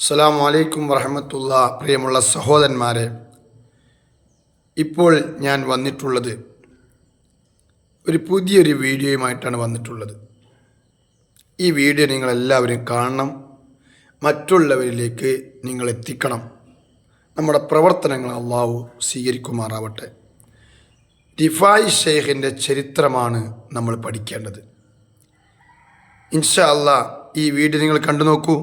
അസ്സാം വലൈക്കും വറഹമത്തുള്ള. പ്രിയമുള്ള സഹോദരന്മാരെ ഇപ്പോൾ ഞാൻ വന്നിട്ടുള്ളത് ഒരു പുതിയൊരു വീഡിയോയുമായിട്ടാണ് വന്നിട്ടുള്ളത്. ഈ വീഡിയോ നിങ്ങളെല്ലാവരും കാണണം മറ്റുള്ളവരിലേക്ക് നിങ്ങൾ എത്തിക്കണം നമ്മുടെ പ്രവർത്തനങ്ങൾ അള്ളാഹു സ്വീകരിക്കുമാറാവട്ടെ. റിഫായ് ഷെയ്ഖിന്റെ ചരിത്രമാണ് നമ്മൾ പഠിക്കേണ്ടത്. ഇൻഷാ അല്ലാ ഈ വീഡിയോ നിങ്ങൾ കണ്ടു നോക്കൂ.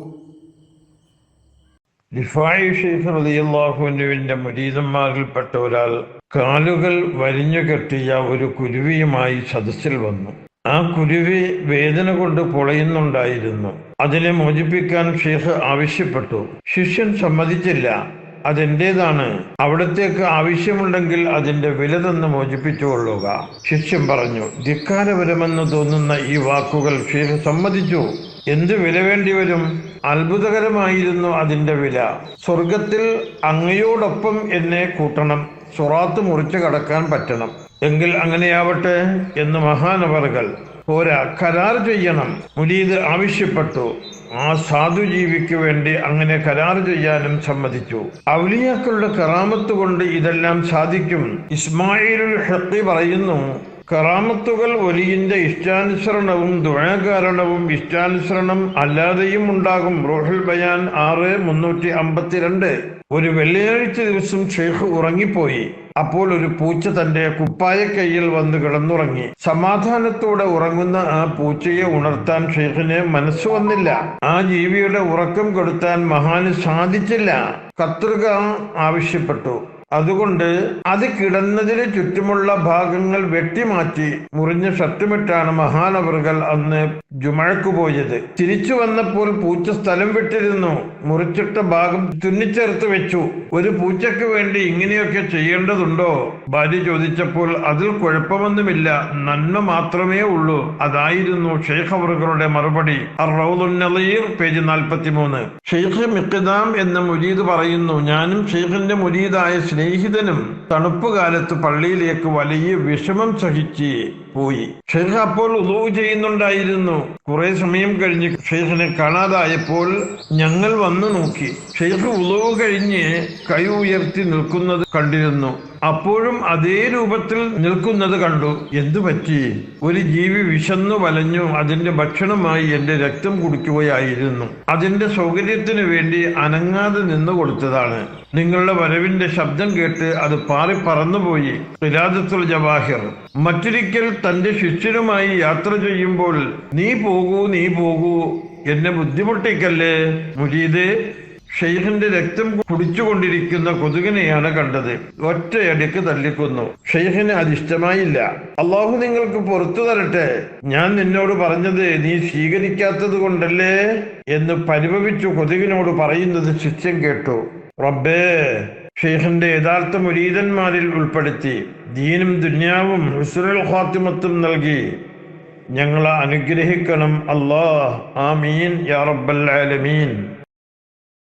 റിഫായി ഷെയ്ഖ് റളിയല്ലാഹുവിന്റെ മുരീതന്മാരിൽപ്പെട്ട ഒരാൾ കാലുകൾ വരിഞ്ഞു കെട്ടിയ ഒരു കുരുവിയുമായി സദസ്സിൽ വന്നു. ആ കുരുവി വേദന കൊണ്ട് പൊളയുന്നുണ്ടായിരുന്നു. അതിനെ മോചിപ്പിക്കാൻ ഷെയ്ഖ് ആവശ്യപ്പെട്ടു. ശിഷ്യൻ സമ്മതിച്ചില്ല. അതെന്റേതാണ്? അവിടത്തേക്ക് ആവശ്യമുണ്ടെങ്കിൽ അതിന്റെ വില തന്ന് മോചിപ്പിച്ചുകൊള്ളുക ശിഷ്യൻ പറഞ്ഞു ധിക്കാരപരമെന്ന് തോന്നുന്ന ഈ വാക്കുകൾ ഷെയ്ഖ് സമ്മതിച്ചു. എന്ത് വില വേണ്ടി വരും? അത്ഭുതകരമായിരുന്നു അതിന്റെ വില. സ്വർഗത്തിൽ അങ്ങയോടൊപ്പം എന്നെ കൂട്ടണം സുറാത്ത് മുറിച്ചു കടക്കാൻ പറ്റണം. എങ്കിൽ അങ്ങനെയാവട്ടെ എന്ന് മഹാനവറുകൾ. പോരാ കരാർ ചെയ്യണം. മുരീദ് ആവശ്യപ്പെട്ടു. ആ സാധുജീവിക്ക് വേണ്ടി അങ്ങനെ കരാർ ചെയ്യാനും സമ്മതിച്ചു. ഔലിയാക്കളുടെ കറാമത്ത് കൊണ്ട് ഇതെല്ലാം സാധിക്കും. ഇസ്മായിലുൽ ഹക്കി പറയുന്നു കറാമത്തുകൾ ഒലിയിന്റെ ഇഷ്ടാനുസരണവും ദുഴകാരണവും ഇഷ്ടാനുസരണം അല്ലാതെയും ഉണ്ടാകും. റോഹൽ ബയാൻ ആറ് മുന്നൂറ്റി അമ്പത്തിരണ്ട്. ഒരു വെള്ളിയാഴ്ച ദിവസം ഷെയ്ഖ് ഉറങ്ങിപ്പോയി. അപ്പോൾ ഒരു പൂച്ച തന്റെ കുപ്പായ കയ്യിൽ വന്ന് കിടന്നുറങ്ങി. സമാധാനത്തോടെ ഉറങ്ങുന്ന ആ പൂച്ചയെ ഉണർത്താൻ ഷെയ്ഖിന് മനസ്സ് വന്നില്ല. ആ ജീവിയുടെ ഉറക്കം കൊടുത്താൻ മഹാന് സാധിച്ചില്ല. കത്രിക ആവശ്യപ്പെട്ടു. അതുകൊണ്ട് അത് കിടന്നതിന് ചുറ്റുമുള്ള ഭാഗങ്ങൾ വെട്ടിമാറ്റി മുറിഞ്ഞ് ഷർട്ടുമിട്ടാണ് മഹാനവറുകൾ അന്ന് ജുമഴക്കു പോയത്. തിരിച്ചു വന്നപ്പോൾ പൂച്ച സ്ഥലം വിട്ടിരുന്നു. മുറിച്ചിട്ട ഭാഗം തുന്നിച്ചേർത്ത് വെച്ചു. ഒരു പൂച്ചയ്ക്ക് വേണ്ടി ഇങ്ങനെയൊക്കെ ചെയ്യേണ്ടതുണ്ടോ? ഭാര്യ ചോദിച്ചപ്പോൾ അതിൽ കുഴപ്പമൊന്നുമില്ല. നന്മ മാത്രമേ ഉള്ളൂ. അതായിരുന്നു ഷെയ്ഖ് അവറുകളുടെ മറുപടി. നളീർ പേജ് നാൽപ്പത്തി മൂന്ന് ഷെയ്ഖ് മിഖ്ദാം എന്ന മുരീദ് പറയുന്നു ഞാനും ഷെയ്ഖിന്റെ മുരീദായ സ്നേഹിതനും തണുപ്പ് കാലത്ത് പള്ളിയിലേക്ക് വലിയ വിഷമം സഹിച്ച് പോയി. ഷെയ്ഖ് അപ്പോൾ ഉദവ് ചെയ്യുന്നുണ്ടായിരുന്നു. കുറെ സമയം കഴിഞ്ഞ് ഷെയ്ഖിനെ കാണാതായപ്പോൾ ഞങ്ങൾ വന്നു നോക്കി. ഷെയ്ഖ് ഉദവ് കഴിഞ്ഞ് കൈ ഉയർത്തി നിൽക്കുന്നത് കണ്ടിരുന്നു. അപ്പോഴും അതേ രൂപത്തിൽ നിൽക്കുന്നത് കണ്ടു. എന്തു പറ്റി? ഒരു ജീവി വിശന്നു വലഞ്ഞു അതിന്റെ ഭക്ഷണമായി എന്റെ രക്തം കുടിക്കുകയായിരുന്നു. അതിന്റെ സൗകര്യത്തിന് വേണ്ടി അനങ്ങാതെ നിന്നു കൊടുത്തതാണ്. നിങ്ങളുടെ വരവിന്റെ ശബ്ദം കേട്ട് അത് പാറി പറന്നുപോയി. പിലാദത്തുൽ ജവാഹിർ. മറ്റൊരിക്കൽ തന്റെ ശിഷ്യനുമായി യാത്ര ചെയ്യുമ്പോൾ നീ പോകൂ നീ പോകൂ എന്നെ ബുദ്ധിമുട്ടിക്കല്ലേ? മുരീദ് ഷെയ്ഖിന്റെ രക്തം കുടിച്ചുകൊണ്ടിരിക്കുന്ന കൊതുകിനെയാണ് കണ്ടത്. ഒറ്റയടിക്ക് തല്ലിക്കുന്നു. ഷെയ്ഖിന് അതിഷ്ടമായില്ല അള്ളാഹു നിങ്ങൾക്ക് പുറത്തു തരട്ടെ. ഞാൻ നിന്നോട് പറഞ്ഞത് നീ സ്വീകരിക്കാത്തത് കൊണ്ടല്ലേ? എന്ന് പരിഭവിച്ചു കൊതുകിനോട് പറയുന്നത് ശിഷ്യം കേട്ടു. റബ്ബേ ഷെയ്ഖിന്റെ യഥാർത്ഥ മുരീതന്മാരിൽ ഉൾപ്പെടുത്തി ദീനും ദുന്യാവും ഹുസ്രുൽ ഖാത്തിമത്തും നൽകി. ഞങ്ങളെ അനുഗ്രഹിക്കണം. അള്ളാഹ് ആമീൻ. യാ റബ്ബൽ ആലമീൻ.